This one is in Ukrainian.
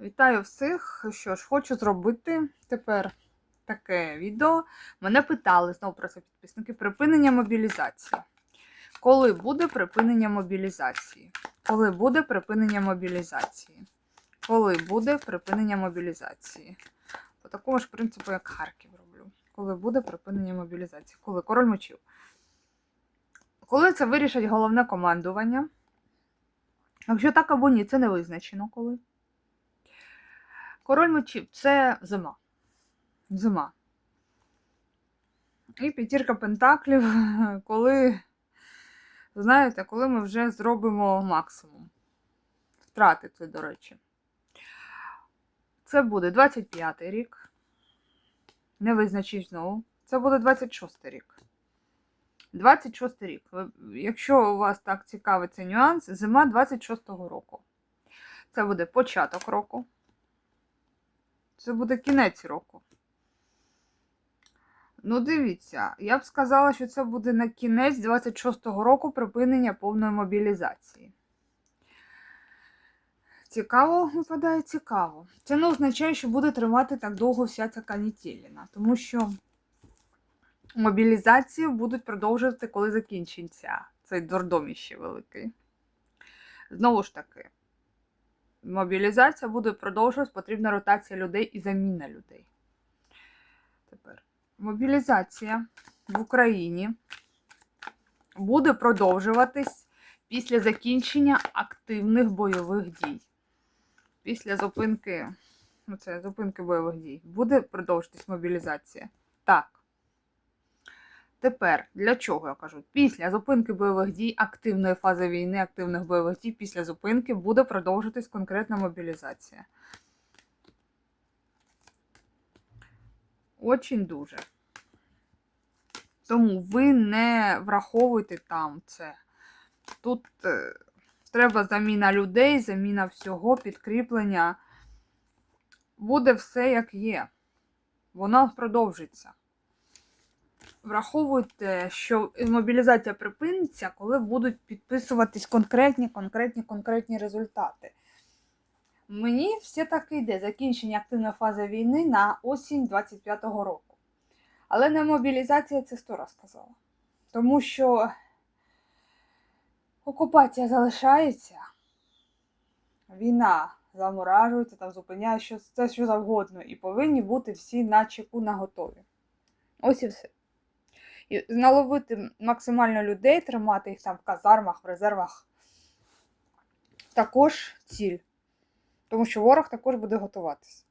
Вітаю всіх! Що ж, хочу зробити тепер таке відео. Мене питали знову про це підписники. Припинення мобілізації. Коли буде припинення мобілізації? Коли буде припинення мобілізації? Коли буде припинення мобілізації? По такому ж принципу, як Харків роблю. Коли буде припинення мобілізації? Коли король мочив. Коли це вирішить головне командування? Якщо так або ні, це не визначено коли. Король мечів це зима. Зима. І п'ятірка пентаклів, коли, знаєте, коли ми вже зробимо максимум. Втрати це, до речі. Це буде 25-й рік. Не визначить знову. Це буде 26-й рік. 26 рік. Якщо у вас так цікавий цей нюанс, зима 26-го року. Це буде початок року. Це буде кінець року. Ну, дивіться, я б сказала, що це буде на кінець 26-го року припинення повної мобілізації. Цікаво, випадає цікаво. Це не означає, що буде тривати так довго вся ця канітеліна, тому що мобілізацію будуть продовжувати, коли закінчиться цей дурдоміще великий. Знову ж таки, мобілізація буде продовжуватись, потрібна ротація людей і заміна людей. Тепер мобілізація в Україні буде продовжуватись після закінчення активних бойових дій. Після зупинки, ну це зупинки бойових дій, буде продовжуватись мобілізація. Так. Тепер для чого я кажу? Після зупинки бойових дій, активної фази війни, активних бойових дій, після зупинки буде продовжитись конкретна мобілізація. Очень дуже. Тому ви не враховуйте там це. Тут е, треба заміна людей, заміна всього, підкріплення. Буде все як є. Воно продовжиться. Враховуйте, що мобілізація припиниться, коли будуть підписуватись конкретні, конкретні, конкретні результати. Мені все так і йде закінчення активної фази війни на осінь 25-го року. Але не мобілізація це сто раз сказала. Тому що окупація залишається, війна заморажується, там зупиняє це що завгодно, і повинні бути всі на чеку на готові. Ось і все. І наловити максимально людей, тримати їх там в казармах, в резервах. Також ціль. Тому що ворог також буде готуватись.